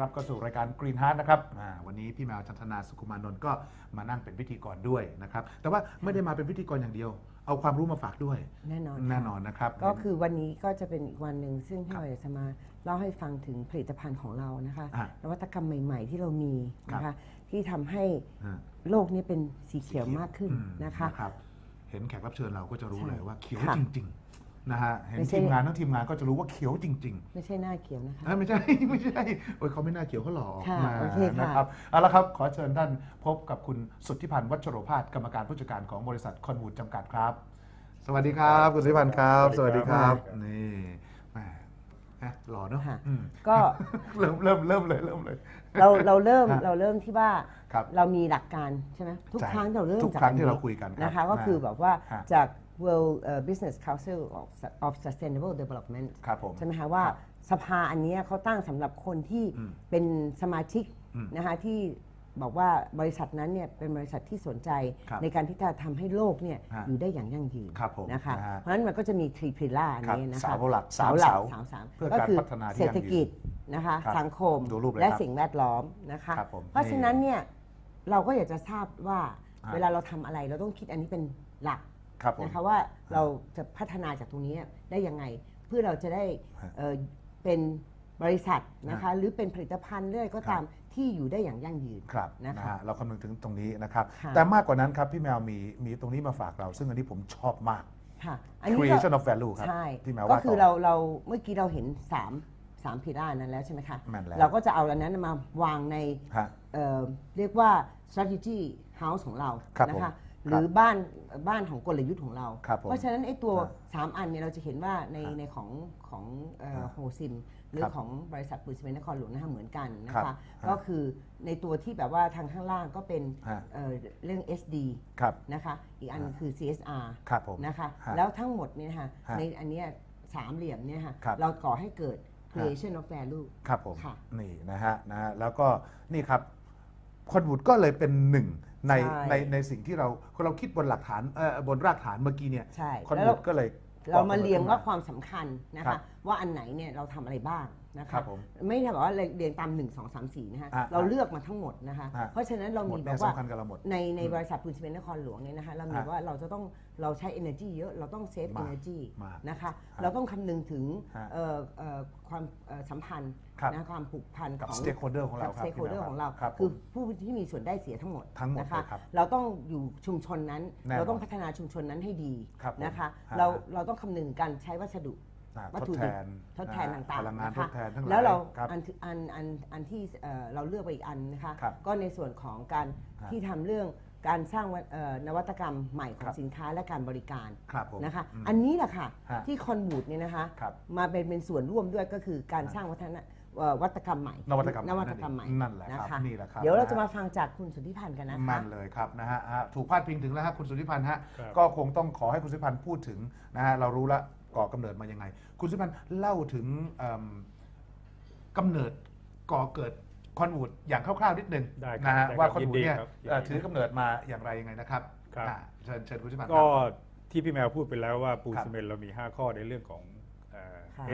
ดีครับขอต้อนรับเข้าสู่รายการ Green Heart นะครับอ่าวันนี้พี่แมวจันทนาสุขุมานนท์ก็มานั่งเป็นพิธีกรด้วยนะครับ แต่ว่าไม่ได้มาเป็นพิธีกรอย่างเดียว เอาความรู้มาฝากด้วย แน่นอนแน่ค่ะนอนนะครับ ก็คือวันนี้ก็จะเป็นอีกวันหนึ่งซึ่งครัพี่บเราอยากจะมาเล่าให้ฟังถึงผลิตภัณฑ์ของเรานะคะอะนวัตกรรมใหม่ ๆ ที่เรามีนะครัคะบ ที่ทำให้อ่า โลกนี้เป็นสีเขียวมากขึ้นอืมนะคะ รับเห็นแขกรับเชิญเราก็จะรู้ใช่เลยว่าเขียวค่ะ จริงๆ นะฮะเห็นไม่ใช่ ทีมงานทั้งทีมงานก็จะรู้ว่าเขียวจริงๆ ไม่ใช่หน้าเขียวนะคะเอ้ยไม่ใช่ ไม่ใช่โอ้ยเขาไม่น่าเกี่ยวเขาหล่อออกค่ะมาโอเคค่ะ นะครับเอาละครับ ขอเชิญท่านพบกับคุณสุทธิพันธ์วัชโรภาสกรรมการผู้จัดการของบริษัทคอนวูดจำกัดครับ สวัสดีครับ คุณสุทธิพันธ์ครับ สสวัวัสสดีดีคครัรับ บ นี่แหมนะหล่อเนาะค่ะ อืมก็เริ่มเริ่มเริ่มเลยเริ่มเลย เราเราเริ่มฮะ เราเริ่มที่ว่าครับ เรามีหลักการใช่ไหมทุกใช่ครั้งเราเริ่มทุกจากครั้งอัที่เราคุยกันครับนะคะ ก็นะคือแบบว่าฮะจาก World เอ่อ Business Council of of Sustainable Development ครับผมใช่ไหมคะว่าครับสภาอันเนี้ยเขาตั้งสำหรับคนที่อืมเป็นสมาชิกอืมนะคะที่บอกว่าบริษัทนั้นเนี่ยเป็นบริษัทที่สนใจครับในการที่จะทำให้โลกเนี่ยฮะอยู่ได้อย่างยั่งยืนครับผมนะคะนะฮะเพราะฉะนั้นมันก็จะมีทรีพิล่าอันนี้นะครัคะบเสาหลักสามหลัเสาสามสามเพื่อก็การคือพัฒนาที่เศรษฐกิจยั่งยืนะคะครับสังคมดูรูปเลยและครับสิ่งแวดล้อมนะคะครับผมเพราะฉะนั้นเนี่ยเราก็อยากจะทราบว่าฮะเวลาเราทำอะไรเราต้องคิดอันนี้เป็นหลัก ครับผมนะคะว่าเราจะพัฒนาจากตรงนี้ได้ยังไง เพื่อเราจะได้ฮะเอ่อเป็นบริษัทนะคะฮะหรือเป็นผลิตภัณฑ์เรื่อยก็ตามที่อยู่ได้อย่างยั่งยืนครับนะคะนะฮะเราคำนึงถึงตรงนี้นะครับค่ะแต่มากกว่านั้นครับพี่แมวมีมีตรงนี้มาฝากเรา ซึ่งอันนี้ผมชอบมากค่ะอันนี้ก็ creation of value ครับใช่ที่แมวก็ว่าคือต่เราเราเมื่อกี้เราเห็น 3 3พิล่านั้นแล้วใช่ไหมคะแม่นแล้วเราก็จะเอาอันนั้นมาวางในฮะเอ่อเรียกว่า strategy house ของเราครับนะคะผม หรือบ้านบ้านของกลยุทธ์ของเราครับผมเพราะฉะนั้นไอ้ตัวครับ3อันเนี่ยเราจะเห็นว่าในครับในของของครับโฮซิมหรือครับของบริษัทปุ๋ยซีเมนต์นครหลวงนะคะเหมือนกันนะครัคะบก็คือในตัวที่แบบว่าทางข้างล่างก็เป็นฮะเอ่อเรื่อง SD ครับนะคะอีกอันคือ CSR ครับผมนะคะฮะแล้วทั้งหมดเนี่ยนะคะฮะในอันเนี้ยสามเหลี่ยมเนี่ยค่ะครับเราก่อให้เกิด creation of value ครับผมค่ะนี่นะฮะนะฮะแล้วก็นี่ครับคอนวูดก็เลยเป็นหนึ่ง ในใช่ ในในสิ่งที่เราเราคิดบนหลักฐานเอ่อบนรากฐานเมื่อกี้เนี่ยใช่คอนแล้ววูเราดก็เลย เรามาเรียงว่าขึ้นความสำคัญนะครัคะ บ ว่าอันไหนเนี่ยเราทำอะไรบ้าง นะครัคะบผมไม่ใช่แบบว่าเรียงตาม 1 2 3 4นะคะอะเราเลือกมาทั้งหมดนะคะอะ เพราะฉะนั้นเราหมดมีแบเนี่ยบว่าสำคัญกับเราหมด ในในอืมบริษัทปูนซีเมนต์นครหลวงเนี่ยนะคะเรามีอะว่าเราจะต้องเราใช้ energy เยอะเราต้อง save มาก energy มากนะคะฮะเราต้องคำนึงถึงฮะเอ่อเอ่อความเอ่อสัมพันธ์ครับนะความผูกพันกับของ stakeholder ของเรากับครับ stakeholder พี่แมวของเราครับคือผมผู้ที่มีส่วนได้เสียทั้งหมดทั้งหมดนะคะเลยครับเราต้องอยู่ชุมชนนั้น แน่นอนเราต้องพัฒนาชุมชนนั้นให้ดีครับผมนะคะฮะเราเราต้องคำนึงการใช้วัสดุอ่า วัตทถุดดิแทบนทดแทนอ่ต่างพลังๆงานนะทคะดแทนทั้งหลายแล้วเราครับอันที่อันอันอันที่เอ่อเราเลือกไปอีกอันนะคะครับก็ในส่วนของการฮะที่ทำเรื่องการสร้างวัตเอ่อนวัตกรรมใหม่ขอครังบสินค้าและการบริการครับผมนะคะอืมอันนี้แหละค่ะฮะที่คอนบูดเนี่ยนะคะครับมาเป็นเป็นส่วนร่วมด้วยก็คือการฮะสร้างวัฒนเอ่อ วัตกรรมใหม่ นวัตกรรมนวัตกรรมใหม่นั่นแหละครับนะคะนี่แหละครับเดี๋ยวเรานะฮะจะมาฟังจากคุณสุทธิพันธ์กันนะคะมันเลยครับนะฮะฮะถูกพาดพิงถึงแล้วฮะคุณสุทธิพันธ์ฮะครับก็คงต้องขอให้คุณสุทธิพันธ์พูดถึงนะฮะเรารู้ละก่อกำเนิดมายังไง คุณสุทธิพันธ์เล่าถึงเอิ่มกำเนิดก่อเกิดคอนวูดอย่างคร่าวๆนิดนึงได้ครับนะฮะได้ครับว่าคอนวูดยินดีเนี่ยครับยินดีเอ่อถือกำเนิดมาอย่างไรยังไงนะครับครับอ่าเชิญเชิญคุณสุทธิพันธ์ก็ครับที่พี่แมวพูดไปแล้วว่าปูนครับซีเมนต์เรามี 5 ข้อในเรื่องของเอ่อครับ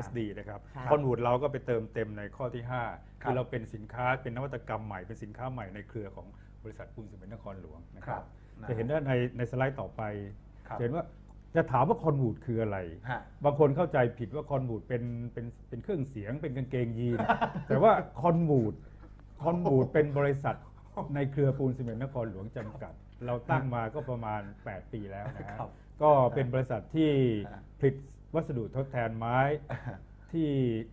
SD นะครับครับคอนวูดเราก็ไปเติมเต็มในข้อที่ 5ครัคืบอเราเป็นสินค้าเป็นนวัตกรรมใหม่เป็นสินค้าใหม่ในเครือของบริษัทปูนซีเมนต์นครหลวงนะคครัรับบนะจะเห็นว่าในในสไลด์ต่อไปครับจะเห็นว่าจะถามว่าคอนวูดคืออะไรฮะบางคนเข้าใจผิดว่าคอนวูดเป็นเป็นเป็นเครื่องเสียงเป็นกางเกงยีน แต่ว่าคอนวูดคอนวูดเป็นบริษัทในเครือปูนซีเมนต์นครหลวงจำกัด เราตั้งมาก็ประมาณ 8 ปีแล้วนะฮะครับ ก็เป็นบริษัทที่ฮะผลิต วัสดุทดแทนไม้ ที่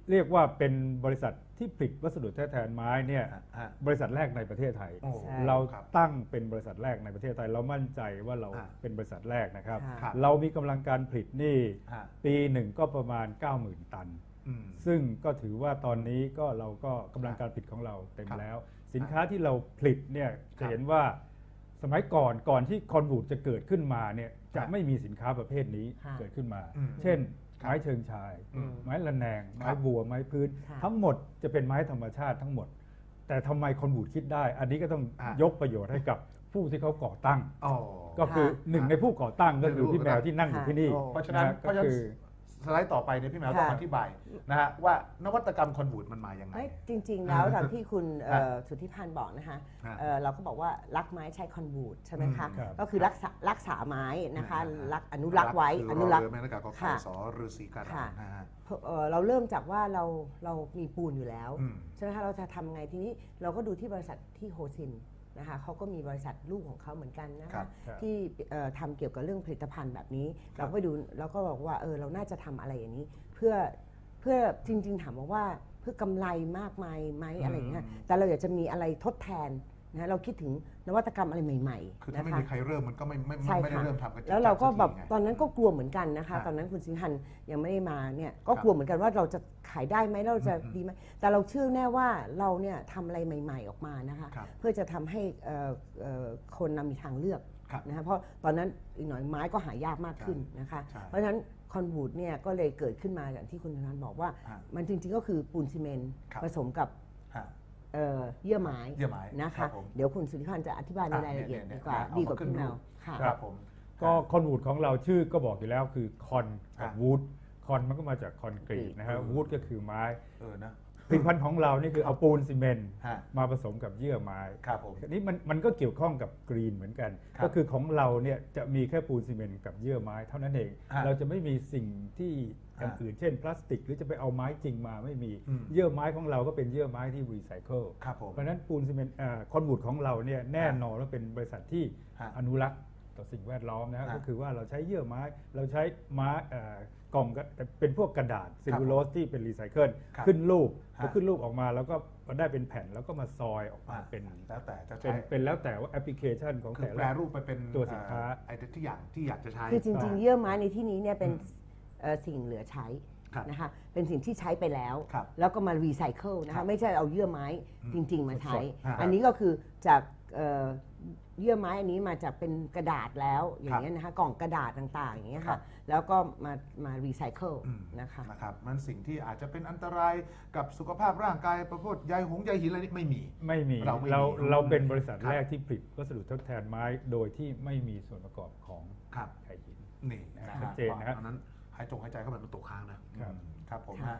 เรียกว่าเป็นบริษัทที่ผลิตวัสดุทดแทนไม้เนี่ยฮะบริษัทแรกในประเทศไทยโอ้ใช่เราครับตั้งเป็นบริษัทแรกในประเทศไทย เรามั่นใจว่าเราอ่าเป็นบริษัทแรกนะครับค่ะครับเรามีกำลังการผลิตนี่ฮะปีหนึ่งก็ประมาณ 90,000 ตันอืมซึ่งก็ถือว่าตอนนี้ก็เราก็กำลังการผลิตของเราเต็มครับแล้ว สินค้าที่เราผลิตเนี่ยครัจะบเห็นว่า สมัยก่อนก่อนที่คอนบูดจะเกิดขึ้นมาเนี่ยจะครับไม่มีสินค้าประเภทนี้ค่ะเกิดขึ้นมาอืมเช่นครับไม้เชิงชายอืมไม้ระแนงคไม้รับบัว ไม้พื้นค่ะทั้งหมดจะเป็นไม้ธรรมชาติทั้งหมด แต่ทำไมคอนบูดคิดได้ อันนี้ก็ต้องอะยกประโยชน์ให้กับผู้ที่เขาก่อตั้งอ๋อก็คือหนึ่งในผู้ก่อตั้งก็คือไม่รู้พี่แมวที่นั่งอยู่ที่นี่ค่ะเพราะฉะนั้นฮเพราะฉะนั้นก็คือ สสไลด์ต่อไปเนี่ยพี่แมวต้องค่ะอธิบายนะฮะว่านวัตกรรมคอนวูดมันมาอย่างไงไม่จริง ๆ แล้วตามที่คุณเอ่อสุทธิพันธ์บอกนะคะฮะเอ่อเราก็บอกว่ารักไม้ใช้คอนวูดใช่ไหมคะอืมครับก็คือรักษารักษาไม้นะคะอ่ารักอนุรักษ์ไว้คือนุรักษ์เรือแม่นากาก็ขอค่ะสอฤาษีการค่ะนะฮะเอ่อเราเริ่มจากว่าเราเรามีปูนอยู่แล้วอืมใช่ไหมคะเราจะทำไงทีนี้เราก็ดูที่บริษัทที่โฮซิน นะคะเขาก็มีบริษัทลูกของเขาเหมือนกันนะครัคะบครับที่เอ่อทำเกี่ยวกับเรื่องผลิตภัณฑ์แบบนี้ เราก็ไปดูเราก็บอกว่าเออเราน่าจะทำอะไรอย่างนี้ เพื่อเพื่อจริง ๆ ถามว่าเพื่อกำไรมากมายไหมอะไรอย่างเงี้ยอืมแต่เราอยากจะมีอะไรทดแทนนะเราคิดถึง นวัตกรรมอะไรใหม่คือๆถ้านะไม่คะมีใครเริ่มมันก็ไม่ไม่ใช่ไม่ได้ค่ะเริ่มทำกันจริงแล้วเราก็จังแบบสัทีไงตอนนั้นก็กลัวเหมือนกันนะคะฮะตอนนั้นคุณสิงหันยังไม่ได้มาเนี่ยก็ครับกลัวเหมือนกันว่าเราจะขายได้ไหมเราจะอืมดีไหมแต่เราเชื่อแน่ว่าเราเนี่ยทำอะไรใหม่ ๆออกมานะคะครับเพื่อจะทำให้เอ่อเอ่อคนนำมีทางเลือกครับนะคะเพราะตอนนั้นอีกหน่อยไม้ก็หายากมากขึ้นนะคะใช่เพราะฉะนั้นคอนวูดเนี่ยก็เลยเกิดขึ้นมาอย่างที่คุณธนานบอกว่าฮะมันจริงๆก็คือปูนซีเมนต์ครับผสมกับฮะ เอ่อเยื่อไม้เยื่อไม้นะครัคะบผมเดี๋ยวคุณสุริพันธ์จะอธิบายในอะรายละเอียดเนี่ยดีกว่าเนี่ยดีกว่าเอามาขึ้นพี่แมวรูปค่ะ ครับผม ก็คอนวูดของเราชื่อก็บอกอยู่แล้วคือคอนกับอะวูดคอนมันก็มาจากคอนกรีตนะฮะอืมวูดก็คือไม้ เออนะ ผลิตภัณฑ์ของเรานี่คือเอาปูนซีเมนต์ฮะมาผสมกับเยื่อไม้ครับผม ทีนี้มันมันก็เกี่ยวข้องกับกรีนเหมือนกัน ครับ ก็คือของเราเนี่ยจะมีแค่ปูนซีเมนต์กับเยื่อไม้เท่านั้นเอง ฮะเราจะไม่มีสิ่งที่อย่างฮะอื่นเช่น พลาสติก หรือจะไปเอาไม้จริงมาไม่มีอืม เยื่อไม้ของเราก็เป็นเยื่อไม้ที่รีไซเคิล ครับผม เพราะฉะนั้นปูนซีเมนต์อ่าคอนบูดของเราเนี่ยแน่นอนว่าเป็นบริษัทที่ฮะอนุรักษ์ต่อสิ่งแวดล้อมนะฮะฮะก็คือว่าเราใช้เยื่อไม้เราใช้ไม้เอ่อ กล่องก็เป็นพวกกระดาษซิลลูโลสที่เป็นรีไซเคิลครับขึ้นรูปพฮะอขึ้นรูปออกมาแล้วก็ได้เป็นแผ่นแล้วก็มาซอยออกมาอะเป็นแล้วแต่จะเป็ใช้นเป็นแล้วแต่ว่าแอปพลิเคชันของคือแต่แปละรรูปไปเป็นตัวสินค้าเอ่อไอ้ที่อย่างที่อยากจะใช้คือจริงใช่ๆเยื่อไม้ในที่นี้เนี่ยเป็นอืมเอ่อสิ่งเหลือใช้ครับนะคะเป็นสิ่งที่ใช้ไปแล้วครับแล้วก็มารีไซเคิลนะครัคะบไม่ใช่เอาเยื่อไม้อืมจริง ๆ มาใช้สดๆฮะอันนี้ก็คือจาก เอ่อเยื่อไม้อันนี้มาจากเป็นกระดาษแล้วอย่างเงี้ยนะคะกล่องกระดาษต่างๆอย่างเงี้ยครัค่ะบแล้วก็มามารีไซเคิลอืมนะคะนะครับมันสิ่งที่อาจจะเป็นอันตรายกับสุขภาพร่างกายประเภทใยหงใยหินอะไรนี่ไม่มี ไม่มีเราไม่มีเราเราเป็นบริษัทครับแรกที่ผลิตวัสดุทดแทนไม้โดยที่ไม่มีส่วนประกอบของครับไข่หินนี่นะชัฮะดเจนนะฮะตอนนั้นหายจงหายใจเข้าไปมันตกค้างนะครับอืมครับผมค่ะฮะ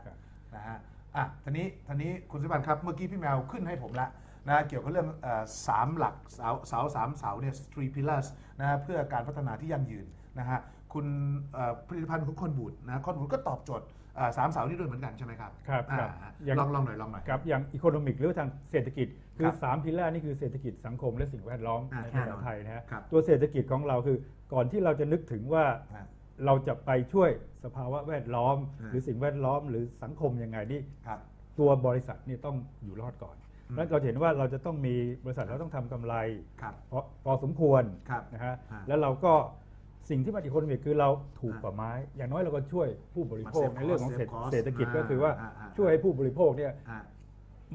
นะฮะอะทีนี้ทีนี้คุณสิบันครับเมื่อกี้พี่แมวขึ้นให้ผมละ นะเกี่ยวกับเรื่องเอ่อสามหลักเสาเสาสามเสาเนี่ย three pillars นะฮะเพื่อการพัฒนาที่ยั่งยืนนะฮะคุณเอ่อผลิตภัณฑ์ของคอนบูดนะคอนบูดก็ตอบโจทย์เอ่อสามเสานี้ด้วยเหมือนกันใช่ไหมครับครับอ่าครับฮะอย่างลองลองหน่อยลองหน่อยกับอย่างอีโคโนมิกหรือทางเศรษฐกิจ คืครัอบสามพิลล่านี่คือเศรษฐกิจสังคมและสิ่งแวดล้อมอ่าในแน่ภานอนษาไทยนะฮะครับตัวเศรษฐกิจของเราคือก่อนที่เราจะนึกถึงว่าฮะเราจะไปช่วยสภาวะแวดล้อมอ่าหรือสิ่งแวดล้อมหรือสังคมยังไงนี่ครับตัวบริษัทนี่ต้องอยู่รอดก่อน อืมแล้วเราจะเห็นว่าเราจะต้องมีบริษัทเราต้องทำกำไรครับพอพอสมควรครับนะฮะฮะแล้วเราก็สิ่งที่มันอีโคโนมิกคือเราถูกฮะกว่าไม้ อย่างน้อยเราก็ช่วยผู้บริโภคมา save ในเรื่องของ cost เศรษ save cost เศรษฐกิจอ่าก็คือว่าอ่าอ่าช่วยให้ผู้บริโภคเนี่ยอะ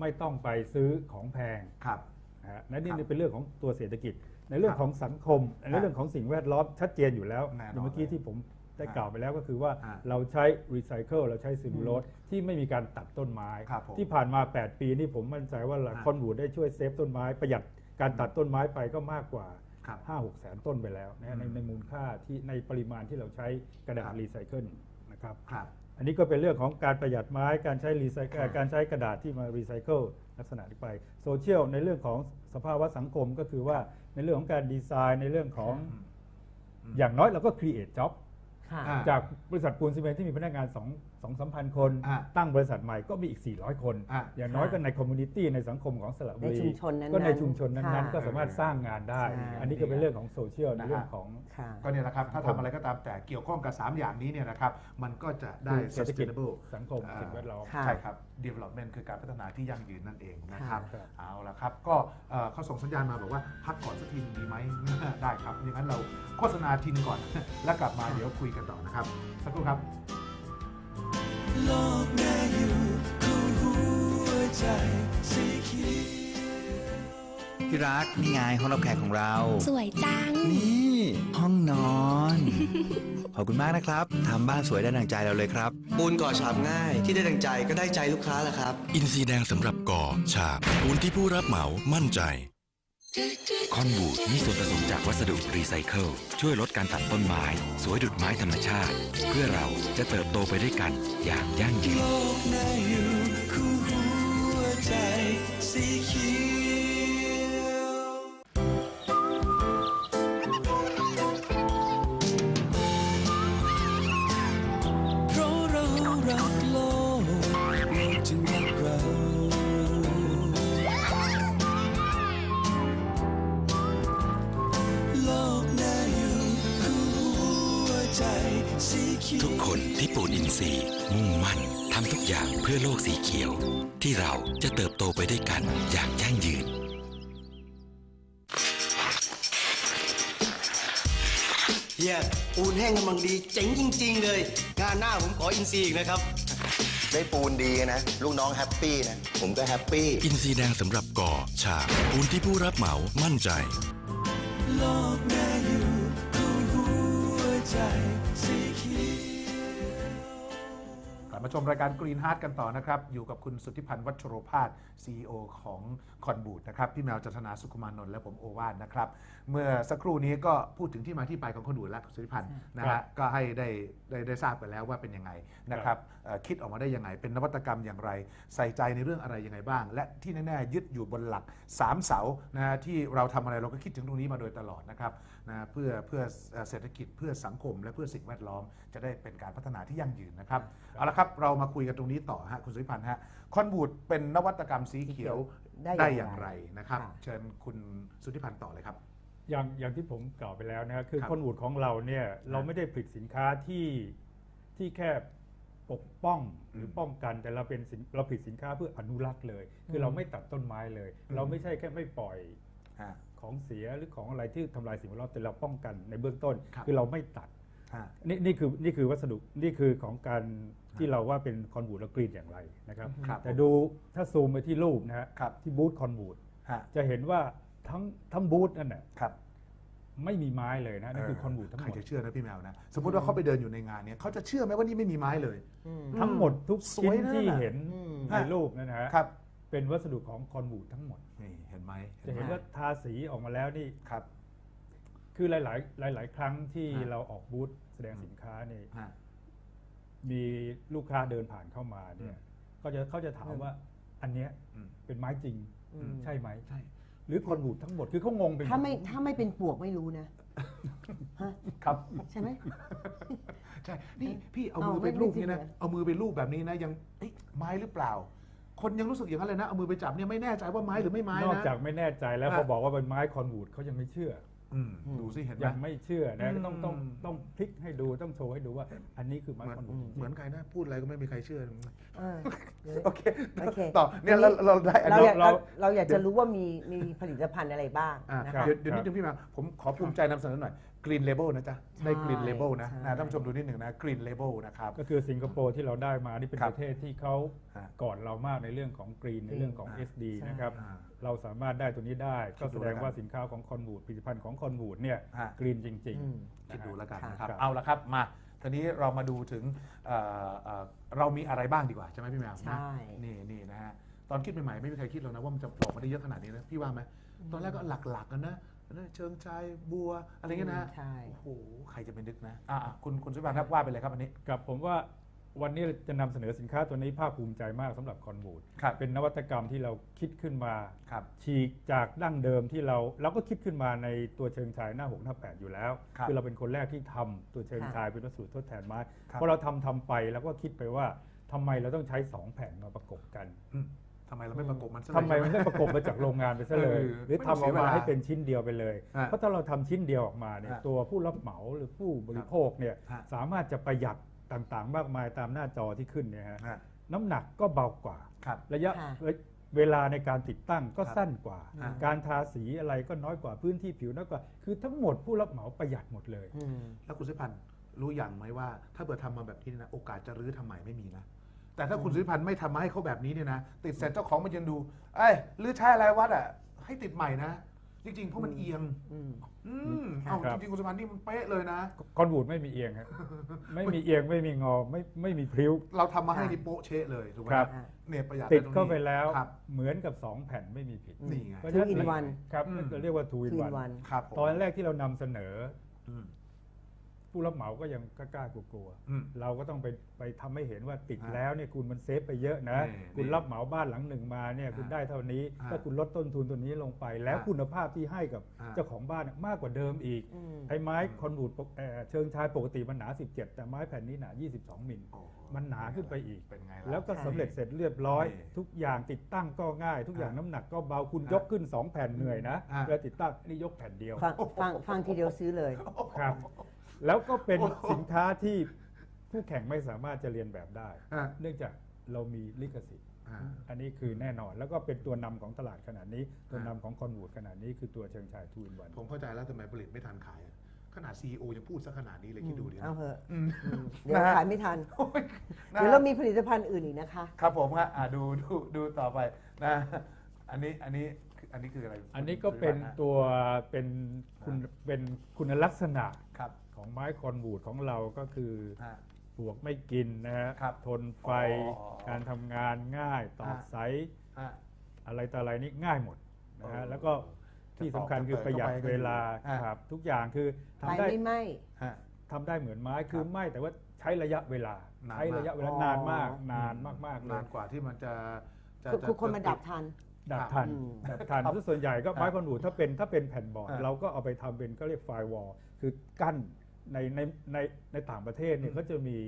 ไม่ต้องไปซื้อของแพงครับนะฮะนั่นนี่ครับเป็นเรื่องของตัวเศรษฐกิจ ในเรื่อคงรับของสังคมในเรื่องของสิ่งแวดล้อมชัดเจนอยู่แล้วแน่นอนอย่างเมื่อกี้ที่ผม ได้ฮะกล่าวไปแล้วก็คือว่าฮะเราใช้รีไซเคิลเราใช้ซิลลูโลสที่ไม่มีการตัดต้นไม้ครับผมที่ผ่านมา 8 ปีนี่ผมมั่นใจว่าฮะคอนวูดได้ช่วยเซฟต้นไม้ประหยัดการตัดต้นไม้ไปก็มากกว่าครับ5 6แสนต้นไปแล้วนะฮะในอืมในมูลค่าที่ในปริมาณที่เราใช้กระดาคษรับรีไซเคิลนะครับครับอันนี้ก็เป็นเรื่องของการประหยัดไม้การใช้รีไซเคิลครับการใช้กระดาษที่มารีไซเคิลลักษณะนี้ไปโซเชียลในเรื่องของสภาวะสังคมก็คือว่าในเรื่องของการดีไซน์ในเรื่องของอืมอืมอย่างน้อยเราก็ create job ค่ะอ่า จากบริษัทปูนซีเมนต์ที่มีพนักงาน2 2 3พันคนอ่าตั้งบริษัทใหม่ก็มีอีก 400 คนอ่าอย่างน้อยก็ในคอมมูนิตี้ในสังคมของสระบุในรีชุมชนนั้นๆก็ในชุมชนนั้นค่ะๆก็สามารถสร้างงานได้ใช่อันนี้ก็เป็นเรื่องของโซเชียลในนะฮะเรื่องของค่ะก็เนี่ยนะครับ ถ้าสังคทำมอะไรก็ตามแต่เกี่ยวข้องกับ 3 อย่างนี้เนี่ยนะครับมันก็จะได้คือเศรษฐกิจ sustainable สังคมอ่าสิ่งแวดล้อมค่ะใช่ครับ development คือการพัฒนาที่ยั่งยืนนั่นเองนะครับค่ะเอาละครับก็เอ่อเขาส่งสัญญาณมาบอกว่าพักก่อนสักทีหนึงดีไหมได้ครับอย่างนั้นเราโฆษณาทีนึงก่อนแล้วกลับมาเดี๋ยวคุยกันต่อนะครับ สักครู่ครับโลกน่าอยู่คู่หัวใจสีเขียวที่รักนี่ไงห้องรับแขกของเรา สวยจัง นี่ ห้องนอน ขอบคุณมากนะครับทำบ้านสวยได้ดังใจเราเลยครับ ปูนก่อฉาบง่ายที่ได้ดังใจก็ได้ใจลูกค้าแหละครับ อินซีแดงสำหรับก่อฉาบปูนที่ผู้รับเหมามั่นใจ คอนบูดมีส่วนผสมจากวัสดุรีไซเคิลช่วยลดการตัดต้นไม้ สวยดุดไม้ธรรมชาติ เพื่อเราจะเติบโตไปด้วยกันอย่างยั่งยืน ทุกคนที่ปูนอินทรีย์มุ่งมั่นทำทุกอย่างเพื่อโลกสีเขียว ที่เราจะเติบโตไปด้วยกันอย่างยั่งยืน เฮียปูนแห้งกำลังดี เจ๋งจริง ๆ เลย งานหน้าผมขออินซีอีกนะครับ ได้ปูนดีนะ ลูกน้องแฮปปี้นะ ผมก็แฮปปี้ อินทรีย์แดงสำหรับก่อ ฉากปูนที่ผู้รับเหมามั่นใจ โลกน่าอยู่คู่หัวใจ มาชมรายการ Green Heart กันต่อนะครับ อยู่กับคุณสุทธิพันธ์วัชโรพาส CEO ของคอนบูดนะครับ พี่แมวจันทนาสุขุมานนท์และผมโอวานนะครับ เมื่อสักครู่นี้ก็พูดถึงที่มาที่ไปของคอนบูดและคุณสุทธิพันธ์นะครัฮะบก็ให้ได้ได้ได้ทราบกันแล้วว่าเป็นยังไงนะครับเอ่อคิดออกมาได้ยังไง เป็นนวัตกรรมอย่างไร ใส่ใจในเรื่องอะไรยังไงบ้าง และที่แน่ๆยึดอยู่บนหลัก 3 เสานะฮะที่เราทำอะไรเราก็คิดถึงตรงนี้มาโดยตลอดนะครับนะเพื่อเพื่อเอ่อเศรษฐกิจเพื่อสังคม และเพื่อสิ่งแวดล้อม จะได้เป็นการพัฒนาที่ยั่งยืนนะครับเอาละครับเรามาคุยกันตรงนี้ต่อฮะคุณสุทธิพันธ์ฮะคอนบูดเป็นนวัตกรรมสีเขียวได้ได้ออย่างย่างไรไรนะครับค่ะเชิญคุณสุทธิพันธ์ต่อเลยครับ อย่างอย่างที่ผมกล่าวไปแล้วนะครับคือครับคอนวูดของเราเนี่ยเราไม่ได้ผลิตสินค้าที่ที่แค่ปกป้องหรือป้องกันแต่เราเป็นสินเราผลิตสินค้าเพื่ออนุรักษ์เลย คือเราไม่ตัดต้นไม้เลย เราไม่ใช่แค่ไม่ปล่อยฮะของเสียหรือของอะไรที่ทำลายสิ่งแวดล้อมแต่เราป้องกันในเบื้องต้นครับคือเราไม่ตัดฮะนี่นี่คือนี่คือวัสดุนี่คือของการที่เราว่าเป็นคอนบูดและกรีนอย่างไรนะครับครับแต่ดูถ้าซูมไปที่รูปนะฮะครับที่บูธคอนบูดฮะจะเห็นว่า ทั้งทั้งบูธนั่นน่ะครับ ไม่มีไม้เลยนะนั่นคือคอนบูดทั้งหใคมรดจะเชื่อนะพี่แมวนะสมมติว่าเขาไปเดินอยู่ในงานเนี้ยเขาจะเชื่อไหมว่านี่ไม่มีไม้เลย ทั้งหมดทุกสชิ้วยนนะที่น่ะเห็นอืมในรูปนั่นนะฮะครับเป็นวัสดุของคอนบูดทั้งหมดนี่เห็นไหมจะเห็นไมว่าทาสีออกมาแล้วนี่ครับ คือหลาย ๆ หลาย ๆ ครั้งที่ฮะเราออกบูธแสดงสินค้านี่ฮะมีลูกค้าเดินผ่านเข้ามาเนี่ย ก็จะเขาจะถามว่าอันเนี้ยอืมเป็นไม้จริงอืมใช่ไหมใช่ หรือคอนบูดทั้งหมดคือเขางงไปหดถ้าไม่ถ้าไม่เป็นปวกไม่รู้นะฮะครับใช่ไหม ใช่นี่พี่เอาเอามือไปไม่รูปไม่จรินี่งนะเหรอ เอามือไปรูปแบบนี้นะยังเอ๊ะไม้หรือเปล่า คนยังรู้สึกอย่างนั้นเลยนะเอามือไปจับเนี่ยไม่แน่ใจว่าไม้หรือไม่ไม้นอกนะ จากไม่แน่ใจแล้วฮะพอบอกว่าเป็นไม้คอนบูดเขายังไม่เชื่ออืม ดูสิเห็นไหมยังไม่เชื่อนะอืมต้องต้องต้องพลิกให้ดูต้องโชว์ให้ดูว่า อันนี้คือไม้เหมือนคอนบูดจริงๆเหมือนใครนะพูดอะไรก็ไม่มีใครเชื่อเออเดี๋ยวโอเคโอเคต่อเนี่ยเราเราได้อันเรานี้อยากเราเราเราอยากจะรู้ว่ามีมีผลิตภัณฑ์อะไรบ้างอะนะคคะรับเดี๋ยวเดี๋ยวนิดนึงพี่แมวผมขอภูมิใจนำเสนอหน่อย Green Label นะจ๊ะได้ Green Label นะใช่นะท่านผู้ชมดูนิดหนึ่งนะ Green Label นะครับ ก็คือสิงคโปร์ที่เราได้มานี่เป็นครับประเทศที่เขาฮะก่อนเรามากในเรื่องของกรีนในเรื่องของอ่า SD ใช่นะครับอ่าเราสามารถได้ตัวนี้ได้คิก็ดดูแสดงแล้วกันว่าสินค้าของคอนบูดผลิตภัณฑ์ของคอนบูดเนี่ยฮะกรีนจริงอืมๆคิดดูแล้วกันค่ะนะครับครับเอาละครับมาทีนี้เรามาดูถึงเอ่อเอ่อเรามีอะไรบ้างดีกว่าใช่ไหมพี่แมวใช่นะนี่นี่นะฮะตอนคิดใหม่ๆไม่มีใครคิดหรอกนะว่ามันจะออกมาได้เยอะขนาดนี้นะพี่ว่าไหมตอนแรกก็หลักๆกันนะนะ เชิงชายบัวอะไรเงี้ยนะฮะใช่โอ้โหใครจะไปนึกนะอะอะคุณคุณสุบันครับว่าไปเลยครับอันนี้กับผมว่าวันนี้จะนำเสนอสินค้าตัวนี้ภาคภูมิใจมากสำหรับคอนบูดครับเป็นนวัตกรรมที่เราคิดขึ้นมาครับฉีกจากดั้งเดิมที่เราเราก็คิดขึ้นมาในตัวเชิงชายหน้าหกหน้าแปดอยู่แล้วครับอเราเป็นคนแรกที่ทำตัวเชิงค่ะชายเป็นวัสดุทดแทนไม้ครับพอเราทำทำไปแล้วก็คิดไปว่าทำไมเราต้องใช้สองแผ่นมาประกบกันอืม ทำไมเราไม่ประกบมันซะเลยทำไมไม่ใช่หได้ประกบมาจากโรงงานไปซะเลยเออหรือไม่ทำต้องอเสีอยกมาเวลาให้เป็นชิ้นเดียวไปเลยฮะเพราะถ้าเราทำชิ้นเดียวออกมาเนี่ยฮะตัวผู้รับเหมาหรือผู้บริโภคเนี่ยฮะสามารถจะประหยัดต่างๆ มากมายตามหน้าจอที่ขึ้นเนี่ยฮะฮะน้ำหนักก็เบากว่าครับระยะค่ะเวลาในการติดตั้งก็ครับสั้นกว่าอ่า การทาสีอะไรก็น้อยกว่าพื้นที่ผิวน้อยกว่า คือทั้งหมดผู้รับเหมาประหยัดหมดเลยอืมแล้วคุณสุพันธ์รู้อย่างไหมว่า ถ้าเกิดทำมาแบบนี้นะโอกาสจะรื้อทำใหม่ไม่มีนะ แต่ถ้าคุณสุพันธ์ไม่ทำมาให้เขาแบบนี้เนี่ยนะติดเสร็จเจ้าของมันยังดู เอ้ยรื้อใช้อะไรวัดอะให้ติดใหม่นะจจริง ๆ เพราะมันเอียง อืม อืมเอาครับ จริงๆคุณสุพันธ์นี่มันเป๊ะเลยนะ คอนวูดไม่มีเอียงครับไม่มีเอียงไม่มีงอไม่ไม่มีพลิ้ว เราทำมาให้ค่ะนี่โป๊ะเชะเลยถูกไหมครับเนี่ยประหยัดติดตรงนี้เข้าไปแล้วครับ เหมือนกับ 2 แผ่นไม่มีผิดนี่ไง เพราะฉะนั้น Two in one ครับอืม เราเรียกว่า two in คืน one วันครับผมตอนแรกที่เรานำเสนออืม ผู้รับเหมาก็ยังกล้าๆกลัวอืมๆเราก็ต้องไปไปทำให้เห็นว่าติดอ่าแล้วเนี่ยคุณมันเซฟไปเยอะนะนี่คุณนี่รับเหมาบ้านหลังหนึ่งมาเนี่ยอ่าคุณได้เท่านี้อ่าถ้าคุณลดต้นทุนตัวนี้ลงไป แล้วอ่าคุณภาพที่ให้กับอ่าเจ้าของบ้านเนี่ยมากกว่าเดิมอีกอืมไอ้ไม้คอนบูดปกเอ่อเชิงชายปกติมันหนา 17 แต่ไม้แผ่นนี้หนา 22 มิลโอ้โหมันหนาขึ้นไปอีกเป็นไงแล้วก็ค่ะสำเร็จเสร็จเรียบร้อยนี่ทุกอย่างติดตั้งก็ง่าย ทุกอย่างอ่าน้ำหนักก็เบาคุณอ่ายยกขึ้น 2 แผ่นเหนื่อยนะอ่าเวลาติดตั้งนี่ยกแผ่นเดียวฟังฟังฟังทีเดียวซื้อเลยครับ แล้วก็เป็นโอ้โหสินค้าที่ผู้แข่งไม่สามารถจะเรียนแบบได้ อ่าเนื่องจากเรามีลิขสิทธิ์ อ่า อันนี้คือแน่นอนแล้วก็เป็นตัวนำของตลาดขนาดนี้ ตัวนำอ่าของคอนวูดขนาดนี้คือตัวเชิงชายทูอินวัน ผมเข้าใจแล้วทำไมผลิตไม่ทันขายอะขนาดซีอยังพูดซะขนาดนี้เลยคิดดูดินะ เอาเหอะอืมอืมเดี๋ยวนะฮะ ขายไม่ทัน โอ้ยนะเดี๋ยวเรามีผลิตภัณฑ์อื่นอีกนะคะ ครับผมฮะอะดูดูดูต่อไปนะอันนี้อันนี้อันนี้คืออะไรอันนี้ก็เป็นคุณสุริพันธ์ฮะตัวเป็นคุณเป็นคุณลักษณะครับ ของไม้คอนวูดของเราก็คือฮะปลวกไม่กินนะฮะครับทนไฟอ๋อการทำงานง่ายตอกฮะไซฮะอะไรต่ออะไรนี่ง่ายหมดนะฮะเออแล้วก็ที่สำคัญคือประหยัดเวลาอ่าครับ ทุกอย่างคือไฟทำได้ไม่ไหม้ฮะทำได้เหมือนไม้คือครับไม่แต่ว่าใช้ระยะเวลานานใช้ระยะเวลาอ๋อนานมากนานมากๆเลนายนกว่าที่มันจะจะคือจะคือคนมาจะดับทันดับทันอืมดับทันครับซึ่งส่วนใหญ่ก็ไม้อ่าคอนวูดถ้าเป็นถ้าเป็นแผ่นบอร์ดอ่าเราก็เอาไปทำเป็นก็เรียกไฟวอลคือกั้น ในในในในต่างประเทศเนี่ยก็จะมี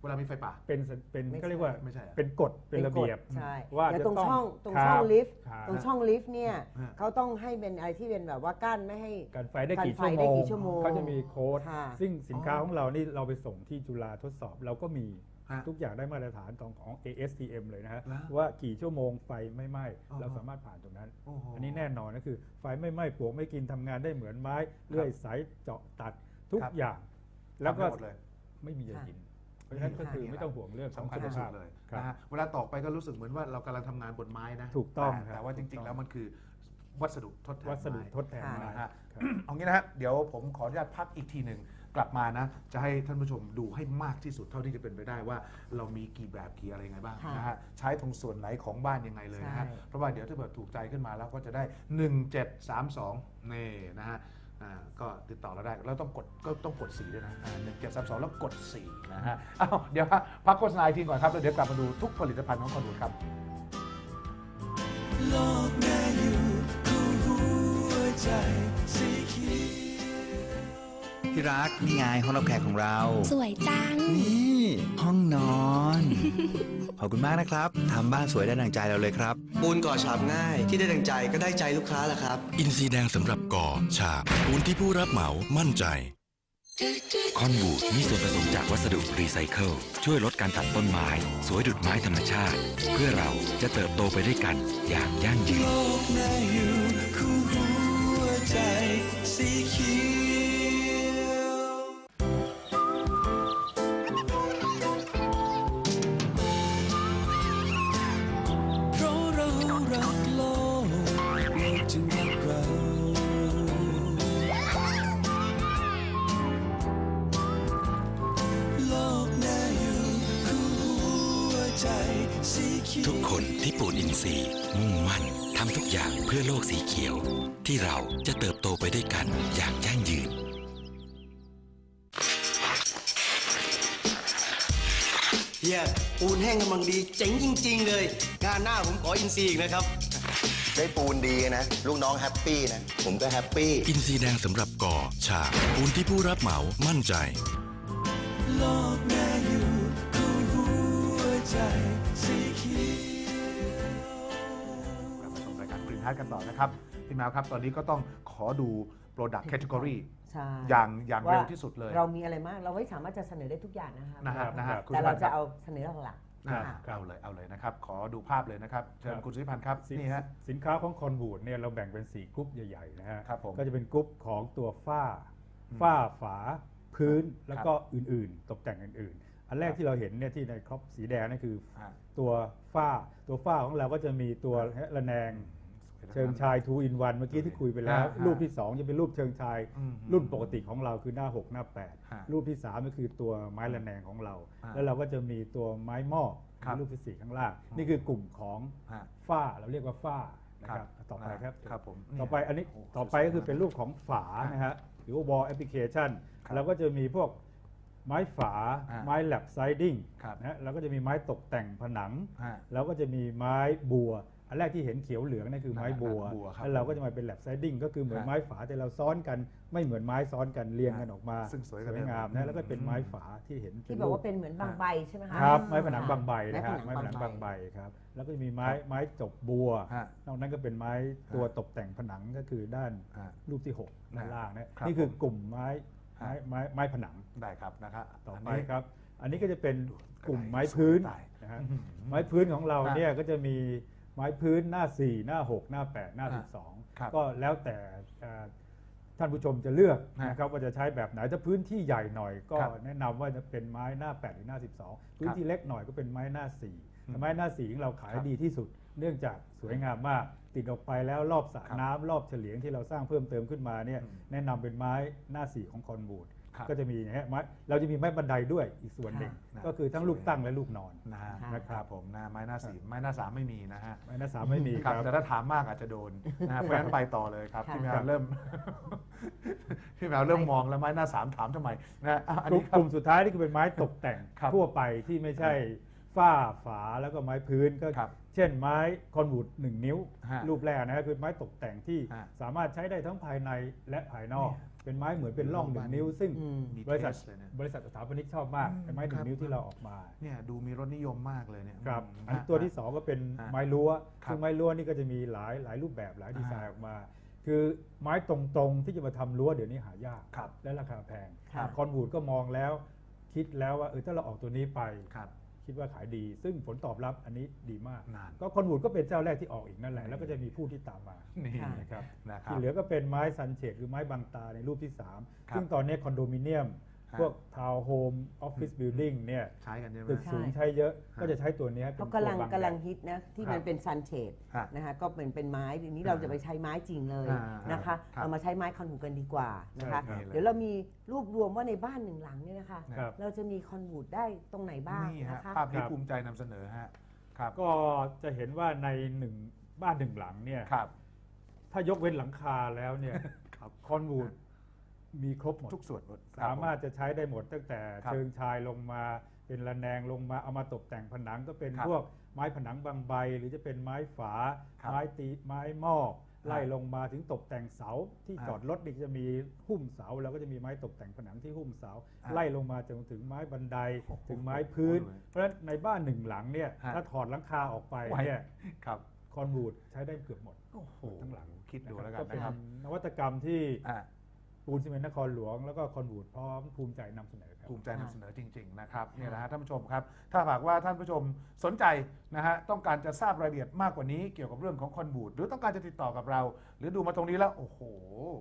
เวลามีไฟป่า เป็นสเป็นไม่ก็เรียกว่าไม่ใช่เหรอ เป็นกฎเป็นระเบียบ ใช่ว่าแล้วจะตรงต้องช่องตรงคบช่องลิฟต์ครับ ตรงช่องลิฟต์เนี่ยฮะ เขาต้องให้เป็นอะไรที่เป็นแบบว่ากั้นไม่ให้ การไฟได้กี่การไฟชั่วโมได้งกี่ชั่วโมงเขาจะมีโค้ดค่ะ ซึ่งสินค้าของเรานี่เราไปส่งที่จุฬาทดสอบเราก็มีฮะ ทุกอย่างได้มาตรฐานของของ ASTM เลยนะฮะแล้วว่ากี่ชั่วโมงไฟไม่ไหม้อ๋อ เราสามารถผ่านตรงนั้นโอ้โห อันนี้แน่นอนก็คือไฟไม่ไหม้ปลวกไม่กินทำงานได้เหมือนไม้เลื่อยสายเจาะตัด ทุกครับอย่าง แล้วก็ทำให้หมดเลยไม่มีจะค่ะกินเพราะฉะนั้นก็คือค่ะไม่ต้องห่วงเรื่องของสำคัญสุขที่สุภาดพเลยครับนะฮะเวลาตอกไปก็รู้สึกเหมือนว่าเรากำลังทำงานบนไม้นะถูกต้องแต่ครับแต่ว่าจถูริงกๆต้องแล้วมันคือวัสดุทดแทนวัสดุไม้ทดแทนค่ะไม้นะฮะครับเอางี้นะฮะเดี๋ยวผมขออนุญาตพักอีกทีหนึ่งกลับมานะ จะให้ท่านผู้ชมดูให้มากที่สุดเท่าที่จะเป็นไปได้ว่า เรามีกี่แบบกี่อะไรยังไงบ้างค่ะนะฮะใช้ตรงส่วนไหนของบ้านยังไงเลยนะฮะใช่เพราะว่าเดี๋ยวถ้าเกิดถูกใจขึ้นมาแล้วก็จะได้ 1732นี่นะฮะอ่า ก็ติดต่อเราได้แล้วต้องกดก็ต้องกดสีด้วยนะหนึ่งเจ็ดสามสองแล้วกดสีนะฮะอ้าวเดี๋ยวฮะพักโฆษณาอีกทีก่อนครับแล้วเดี๋ยวกลับมาดูทุกผลิตภัณฑ์ของคอนดูครับโลกน่าอยู่คู่หัวใจสีเขียวที่รักนี่ไงห้องรับแขกของเรา สวยจัง นี่ ห้องนอน ขอบคุณมากนะครับทำบ้านสวยได้ดังใจเราเลยครับ ปูนก่อฉาบง่ายที่ได้ดังใจก็ได้ใจลูกค้าแหละครับ อินซีแดงสำหรับก่อฉาบปูนที่ผู้รับเหมามั่นใจคอนบูดมีส่วนผสมจากวัสดุรีไซเคิลช่วยลดการตัดต้นไม้ สวยดุดไม้ธรรมชาติ เพื่อเราจะเติบโตไปด้วยกันอย่างยั่งยืน รักโลกโลกจึงรักเราโลกน่าอยู่คู่หัวใจสีเขียวทุกคนที่ปลูกอินทรีย์มุ่งมั่นทำทุกอย่างเพื่อโลกสีเขียว ที่เราจะเติบโตไปด้วยกันอย่างยั่งยืน ปูนแห้งกำลังดี เจ๋งจริง ๆ เลย งานหน้าผมขออินซีอีกนะครับ ได้ปูนดีนะ ลูกน้องแฮปปี้นะ ผมก็แฮปปี้ อินซีแดงสำหรับก่อฉาบปูนที่ผู้รับเหมามั่นใจ โลกน่าอยู่คู่หัวใจสีเขียวกลับมาชมรายการกรีนฮาร์ดกันต่อนะครับพี่แมวครับ ตอนนี้ก็ต้องขอดู Product Category ใช่ อย่างอย่างว่าเร็วที่สุดเลย เรามีอะไรมาก เราไม่สามารถจะเสนอได้ทุกอย่างนะคะนะฮะนะฮะคุณแต่เราสุจะพันธ์เอาเสนอหลักครับค่ะเอาเลยเอาเลยนะครับ ขอดูภาพเลยนะครับ เชิญครับคุณสุริพันธ์ครับสินนี่ฮะสินค้าของคอนบูดเนี่ยเราแบ่งเป็น4กรุ๊ปใหญ่ๆนะฮะครับผมก็จะเป็นกรุ๊ปของตัวฝ้าอืมฝ้าฝา พื้นแล้วก็อื่นๆ ตกแต่งอื่นๆ อันแรกที่เราเห็นเนี่ยที่ในครอบสีแดงนั่นคือฮะตัวฝ้าตัวฝ้าของเราก็จะมีตัวระแนง เชิงชาย2 in 1เมื่อกี้ที่คุยไปแล้วฮะรูปที่2จะเป็นรูปเชิงชายอืมรุ่นปกติของเราคือหน้า 6 หน้าฮะ8รูปที่ 3 ก็คือตัวไม้ระแนงของเราฮะแล้วเราก็จะมีตัวไม้หม้อครับรูปที่ 4 ข้างล่าง นี่คือกลุ่มของฮะฝ้าเราเรียกว่าฝ้านะครับต่อไปครับครับผมต่อไปอันนี้โโหต่อไปก็คือเป็นรูปของฝานะฮะหรือว่า wall application ครับเราก็จะมีพวกไม้ฝาฮะไม้แลบไซดิ้งครับนะฮะแล้วก็จะมีไม้ตกแต่งผนังฮะแล้วก็จะมีไม้บัว อันแรกที่เห็นเขียวเหลืองนั่นคือไม้บัวบัวครับแล้วเราก็จะมาเป็นแลบไซดิ้งก็คือเหมือนฮะไม้ฝาแต่เราซ้อนกันไม่เหมือนไม้ซ้อนกันเรียงกันออกมาซึ่งสวยกว่าเดิมงามนะแล้วก็เป็นไม้ฝาที่เห็นที่นบอกรูว่าเป็นเหมือนบางใบใช่ไหมคะครับไม้ผนังบางใบไม้นะผฮะนังไม้ผนังบาบางงใบใบครับแล้วก็จะมีไม้ครับไม้จบบัวฮะนอกนั้นก็เป็นไม้ตัวตกแต่งผนังก็คือด้านฮะรูปที่หกด้านล่างนะครับนี่คือกลุ่มไม้ฮะไม้ไม้ไม้ผนังได้ครับนะครับต่ออันไปนี้ครับ อันนี้ก็จะเป็นกลุ่มไม้พื้นสวยตายนะฮะไม้พื้นของเราฮะเนี่ยก็จะมี ไม้พื้นหน้า 4 หน้า 6 หน้า 8 หน้าฮะครับ12 ก็แล้วแต่เอ่อท่านผู้ชมจะเลือกฮะนะครับว่าจะใช้แบบไหนถ้าพื้นที่ใหญ่หน่อยก็ครับแนะนำว่าจะเป็นไม้หน้า 8 หรือหน้า 12 พื้นครับที่เล็กหน่อยก็เป็นไม้หน้า4อืมแต่ไม้หน้า4ของเราขายครับดีที่สุด เนื่องจากสวยงามมากติดออกไปแล้วรอบสระครับน้ำรอบเฉลียงที่เราสร้างเพิ่มเติมขึ้นมาเนี่ยอืมแนะนำเป็นไม้หน้า 4 ของคอนบูดครับ ก็จะมีนะฮะไม้เราจะมีไม้บันไดด้วยอีกส่วนหนึ่งค่ะก็คือทั้งลูกตั้งและลูกนอนนะฮะนะนะคครัรับบผมนะไม้หน้าสี่ไม้หน้าสามไม่มีนะฮะไม้หน้าสามไม่มีคครับรับแต่ถ้าถามมากอาจจะโดนนะฮะเพราะฉะนั้นไปต่อเลยครับค่ะพี่แมครัวบเริ่มพี่แมวเริ่มมองแล้วไม้หน้าสามถามทำไมนะฮะอะอันกลุ่นี้มครักบลุ่มสุดท้ายนี่คือเป็นไม้ตกแต่งครับทั่วไปที่ไม่ใช่ฝ้าฝาแล้วก็ไม้พื้นก็ครับเช่นไม้คอนวูดหนึ่งนิ้วฮะรูปแรกนะครับคือไม้ตกแต่งที่ฮะสามารถใช้ได้ทั้งภายในและภายนอก เนี่ยเป็นไม้เหมือนเป็นร่องหนึ่งนิ้ว ซึ่งอืมมีบริษัทเทสเลยนะบริษัทสถาปนิกชอบมากอืมเป็นไม้หนึ่ครังบนิ้วที่เราออกมาเนี่ยดูมีรสนิยมมากเลยเนี่ยครับมอันฮะตัวที่สองก็เป็นฮะไม้รั้วครับซึ่งไม้รั้วนี่ก็จะมีหลายหลายรูปแบบหลายดีไซน์อ่าออกมา คือไม้ตรงๆที่จะมาทำรั้วเดี๋ยวนี้หายากครับและราคาแพงครับคอนบูดก็มองแล้ว คิดแล้วว่าเออถ้าเราออกตัวนี้ไป ครับคิดว่าขายดี ซึ่งผลตอบรับอันนี้ดีมากนานก็คอนวูดก็เป็นเจ้าแรกที่ออกอีกนั่นแหละ แล้วก็จะมีผู้ที่ตามมานี่ค่ะนะครับนะครับ ที่เหลือก็เป็นไม้ซันเชดหรือไม้บางตาในรูปที่ครับ3ซึ่งตอนนี้คอนโดมิเนียมฮะ พวกทาวน์โฮมออฟฟิศบิลดิ่งเนี่ยใช้กันใช่ไหมตึกสูงใช้เยอะฮะก็จะใช้ตัวนี้เป็นเขากำลังตัวบังกำลังแดดฮิตนะที่ครับมันเป็นซันเชดฮะนะคะก็เป็นเป็นไม้ทีนี้เราจะไปใช้ไม้จริงเลยอ่านะคะครับเอามาใช้ไม้คอนวูดกันดีกว่านะคะใช่ครับเดี๋ยวเรามีรวบรวมว่าในบ้านหนึ่งหลังเนี่ยนะคะครับเราจะมีคอนวูดได้ตรงไหนบ้างนี่ฮะนะคะภาพนี้ครับภูมิใจนำเสนอฮะครับก็จะเห็นว่าในหนึ่งบ้านหนึ่งหลังเนี่ยครับถ้ายกเว้นหลังคาแล้วเนี่ยครับคอนวูด มีครบหมดทุกส่วนหมดสามารถจะใช้ได้หมดตั้งแต่ครับเชิงชายลงมาเป็นระแนงลงมาเอามาตกแต่งผนังก็เป็นครับพวกไม้ผนังบางใบ หรือจะเป็นไม้ฝาครับไม้ตีไม้หม้อไล่ลงมาถึงตกแต่งเสาที่อ่าจอดรถนี่จะมีหุ้มเสาแล้วก็จะมีไม้ตกแต่งผนังที่หุ้มเสาอ่าไล่ลงมาจนถึงไม้บันไดโอ้โหถึงไม้พื้นโอ้โหเพราะฉะนั้นในบ้านหนึ่งหลังเนี่ยฮะถ้าถอดหลังคาออกไปไว้เนี่ยครับคอนบูดใช้ได้เกือบหมดโอ้โหทั้งหลังคิดดูแล้วกันเป็นะครับนวัตกรรมที่อะ ปูนซีเมนต์นครหลวง แล้วก็คอนบูดพร้อมภูมิใจนำเสนอครับภูมิใจนำเสนอจริง ๆ นะครับเนี่ยนะฮะท่านผู้ชมครับ ถ้าหากว่าท่านผู้ชมสนใจนะฮะต้องการจะทราบรายละเอียดมากกว่านี้เกี่ยวกับเรื่องของคอนบูดหรือต้องการจะติดต่อกับเรา หรือดูมาตรงนี้แล้ว โอ้โห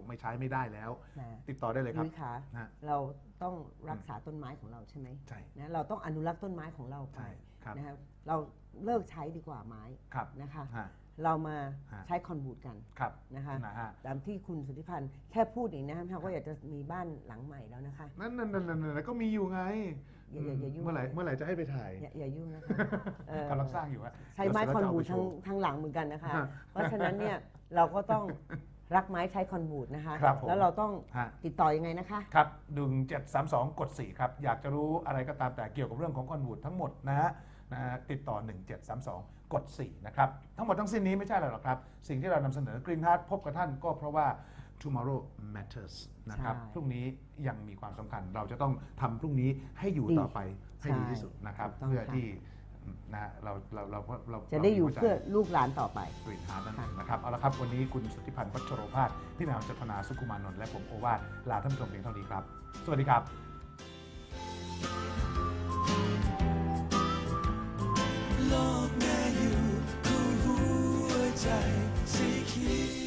ไม่ใช้ไม่ได้แล้วนะติดต่อได้เลยครับยุ้ยคะนะเราต้องรักษาต้นไม้ของเราใช่ไหมใช่นะเราต้องอนุรักษ์ต้นไม้ของเราไปใช่ครับนะครับเราเลิกใช้ดีกว่าไม้ครับนะคะฮะ เรามาฮะใช้คอนบูดกันครับนะคะนะฮะตามที่คุณสุทธิพันธ์แค่พูดเองนะครับว่าอยากจะมีบ้านหลังใหม่แล้วนะคะ นั่นนั่นนั่นนั่นก็มีอยู่ไงอย่าอย่าอย่ายุ่งเมื่อไหร่เมื่อไหร่จะให้ไปถ่าย อย่าอย่ายุ่งนะคะเอ่อกำลังสร้างอยู่ฮะใช้ไม้คอนบูดเดี๋ทั้ยวงเสร็จแล้วจะเอาไปโชว์ทั้งหลังเหมือนกันนะคะฮะเพราะฉะนั้นเนี่ยเราก็ต้องรักไม้ใช้คอนบูดนะคะครับผมแล้วเราต้องฮะติดต่อยังไงนะคะ ครับดึง732 กด 4 ครับ อยากจะรู้อะไรก็ตามแต่เกี่ยวกับเรื่องของคอนวูดทั้งหมดนะฮะ นะฮะติดต่อ 1732 กด 4 นะครับ ทั้งหมดทั้งสิ้นนี้ไม่ใช่อะไรหรอกครับ สิ่งที่เรานำเสนอกรีนฮาร์ดพบกับท่านก็เพราะว่า tomorrow matters นะครับ ใช่ พรุ่งนี้ยังมีความสำคัญ เราจะต้องทำพรุ่งนี้ให้อยู่ดีต่อไปให้ดีที่สุดนะครับถูกต้องเพื่อค่ะที่นะฮะเราเราเราเราจะได้อยู่รามีหัวใจเพื่อลูกหลานต่อไปกรีนฮาร์ดนั่นเองนะครับเอาละครับ วันนี้คุณสุทธิพันธ์วัชโรภาสพี่แมวจัตนาสุขุมานนท์และผมโอวาทลาท่านผู้ชมเพียงเท่านี้ครับ สวัสดีครับ โลกแม่อยู่คู่หัวใจสีเขียว